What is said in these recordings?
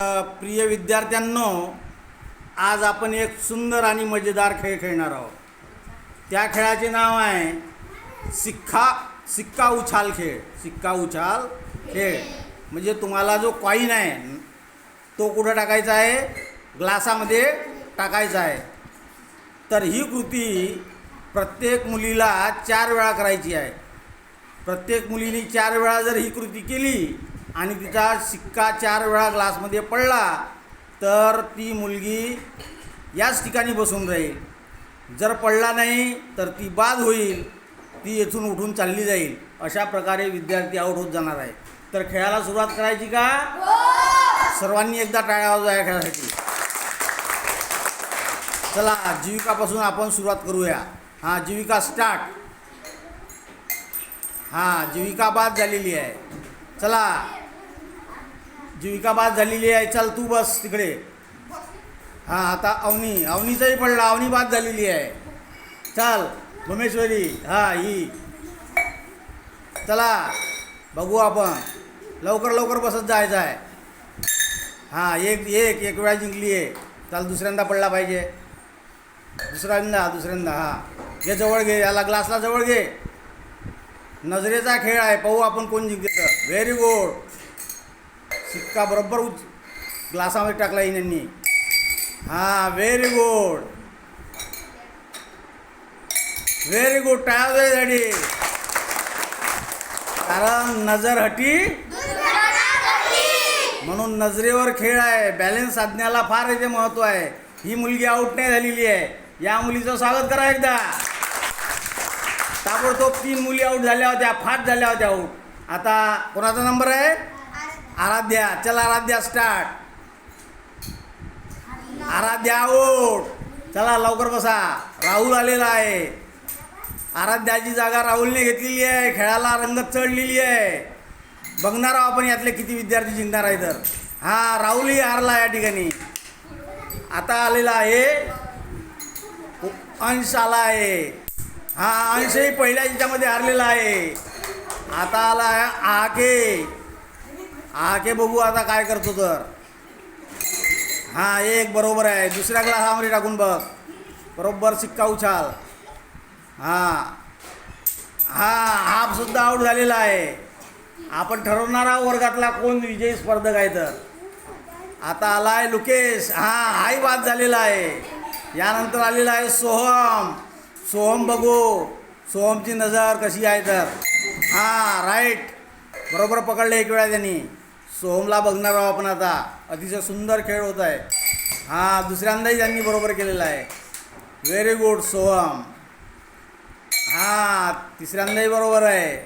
प्रिय विद्यार्थ्यांनो आज आपण एक सुंदर आणि मजेदार खेळ खेळणार आहोत. त्या खेळाचे नाव आहे सिक्का सिक्का उछाल खेळ. सिक्का उछाल खेळ. म्हणजे तुम्हाला जो कॉईन आहे तो कुठं टाकायचा आहे? ग्लासामध्ये टाकायचा आहे. तर ही कृती प्रत्येक मुलीला चार वेळा करायची आहे. प्रत्येक मुलीने चार वेळा जर ही कृती केली आणि तिचा शिक्का चार वेळा ग्लासमध्ये पडला तर ती मुलगी याच ठिकाणी बसून राहील. जर पडला नाही तर ती बाद होईल ती येथून उठून चालली जाईल. अशा प्रकारे विद्यार्थी आऊट होत जाणार आहे. तर खेळाला सुरुवात करायची का? सर्वांनी एकदा टाळ्या वाजवा या खेळासाठी चला जीविकापासून आपण सुरुवात करूया. हां जीविका स्टार्ट हां जीविका बाद झालेली आहे. चला. जीविका बाद झालेली आहे चल तू बस तिकडे. हां आता अवनी अवनीचाही पडला अवनी बाद झालेली आहे. चल भुमेश्वरी हां ही. चला बघू आपण. लवकर लवकर बसत जायचं आहे. हां एक एक एक वेळा जिंकली आहे. चल दुसऱ्यांदा पडला पाहिजे. दुसऱ्यांदा दुसऱ्यांदा हां. घे जवळ घे याला ग्लासला जवळ घे. नजरेचा खेळ आहे पाहू आपण कोण जिंकतं. व्हेरी गुड शिक्का बरोबर उच ग्लासामध्ये टाकला येईन यांनी हां व्हेरी गुड व्हेरी गुड टाळ्यासाठी कारण नजर हटी. म्हणून नजरेवर खेळ आहे. बॅलन्स साधण्याला फार इथे महत्त्व आहे. ही मुलगी आऊट नाही झालेली आहे. या मुलीचं स्वागत करा एकदा. ताबडतोब तीन मुली आऊट झाल्या होत्या. फाट झाल्या होत्या. आऊट आता कोणाचा नंबर आहे? आराध्या चला आराध्या स्टार्ट आराध्या ओट चला लवकर बसा. राहुल आलेला आहे. आराध्याची जागा राहुलने घेतलेली आहे. खेळाला रंगत चढलेली आहे. बघणार आहोत आपण यातले किती विद्यार्थी जिंकणार आहे तर. हा राहुलही हारला या ठिकाणी. आता आलेला आहे. अंश आला आहे. हा अंशही पहिल्या याच्यामध्ये हारलेला आहे. आता आला आहे आके आके बघू आता काय करतो तर. हां एक बरोबर आहे. दुसऱ्या ग्लासामध्ये टाकून बघ. बरोबर सिक्का उछाल. हां. हां हाफसुद्धा आऊट झालेला आहे. आपण ठरवणार आहोत वर्गातला कोण विजयी स्पर्धक आहे तर. आता आला आहे लुकेश. हां हाही बाद झालेला आहे. यानंतर आलेला आहे सोहम. सोहम बघू. सोहमची नजर कशी आहे तर. हां राईट बरोबर पकडले एक वेळा त्यांनी. सोहमला बघणार आहोत आपण आता. अतिशय सुंदर खेळ होत आहे. हा दुसऱ्यांदाही त्यांनी बरोबर केलेला आहे. Very good Soham. हा तिसऱ्यांदाही बरोबर आहे.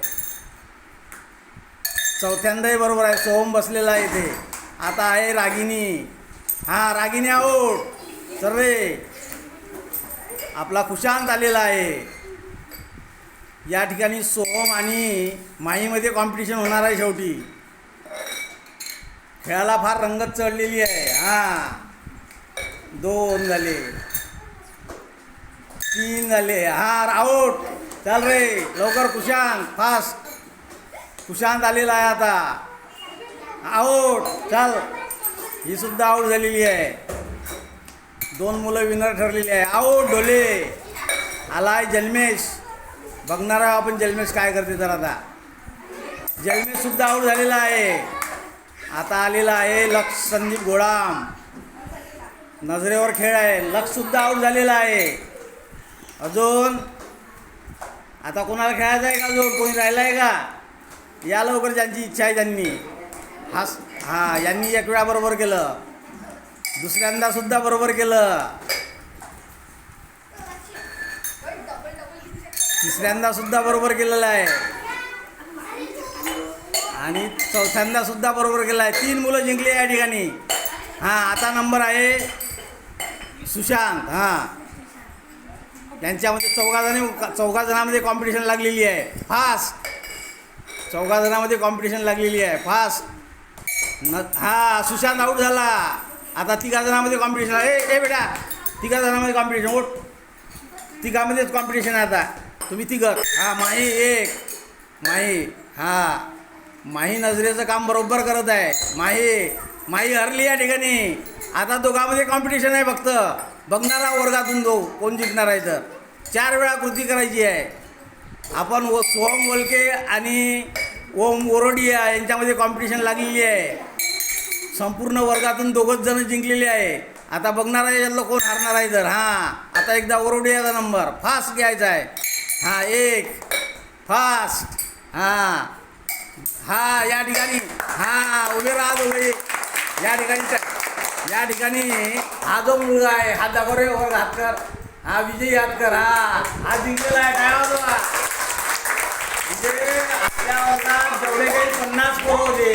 चौथ्यांदाही बरोबर आहे. सोहम बसलेला आहे इथे. आता आहे रागिनी. हा रागिनी आऊट सर रे. आपला कुशांत आलेला आहे. या ठिकाणी सोहम आणि माहीमध्ये कॉम्पिटिशन होणार आहे शेवटी. खेळाला फार रंगत चढलेली आहे. हां. दोन झाले. तीन झाले. हार आऊट चाल रे. लवकर कुशांत फास्ट कुशांत आलेला आहे आता. आऊट चाल. ही सुद्धा आऊट झालेली आहे. दोन मुलं विनर ठरलेली आहे. आऊट ढोले. आला आहे जल्मेश बघणार आहे आपण जल्मेश काय करते तर आता. जल्मेश सुद्धा आऊट झालेला आहे. आता आलेला आहे लक्ष संदीप गोळाम नजरेवर खेळ आहे. लक्ष सुद्धा आऊट झालेला आहे. अजून? आता कोणाला खेळायचं आहे का अजून? कोणी राहिला आहे का? या लवकर ज्यांची इच्छा आहे त्यांनी. हा हां यांनी एक वेळा बरोबर केलं. दुसऱ्यांदा सुद्धा बरोबर केलं. तिसऱ्यांदा सुद्धा बरोबर केलेलं आहे. आणि चौथ्यांदा सुद्धा बरोबर गेला आहे. तीन मुलं जिंकली या ठिकाणी. हां आता नंबर आहे सुशांत हां. त्यांच्यामध्ये चौघा जणी चौघा जणांमध्ये कॉम्पिटिशन लागलेली आहे. फास्ट चौघा जणांमध्ये कॉम्पिटिशन लागलेली आहे. फास्ट न हा सुशांत आऊट झाला. आता तिघा जणांमध्ये कॉम्पिटिशन आहे. ए ए बेटा. तिघा जणांमध्ये कॉम्पिटिशन ओट तिघामध्येच कॉम्पिटिशन आहे आता. तुम्ही तिघं. हां माही एक. माही हां. माही नजरेचं काम बरोबर करत आहे. माही माही हरली या ठिकाणी. आता दोघांमध्ये कॉम्पिटिशन आहे फक्त. बघणारा वर्गातून दो कोण जिंकणार आहे तर. चार वेळा कृती करायची आहे. आपण व सोहम वलके आणि ओम ओरोडिया यांच्यामध्ये कॉम्पिटिशन लागलेली आहे. संपूर्ण वर्गातून दोघंच जण जिंकलेले आहे. आता बघणारा यातलं कोण हरणार आहे तर? हां आता एकदा ओरोडियाचा नंबर फास्ट घ्यायचा आहे. हां एक. फास्ट हां. हा या ठिकाणी. हा उभे राहा उभे या ठिकाणी या ठिकाणी हा जो मुलगा आहे हा दाखव वर हात कर हा विजयी हातकर हा. हा जिंकलेला आहे काय होतो हा? आपल्या वर्गात जेवढे काही पन्नास पोरं होते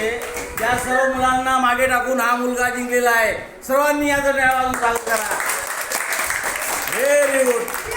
त्या सर्व मुलांना मागे टाकून हा मुलगा जिंकलेला आहे. सर्वांनी याचा टाळ्या चालू करा. Very good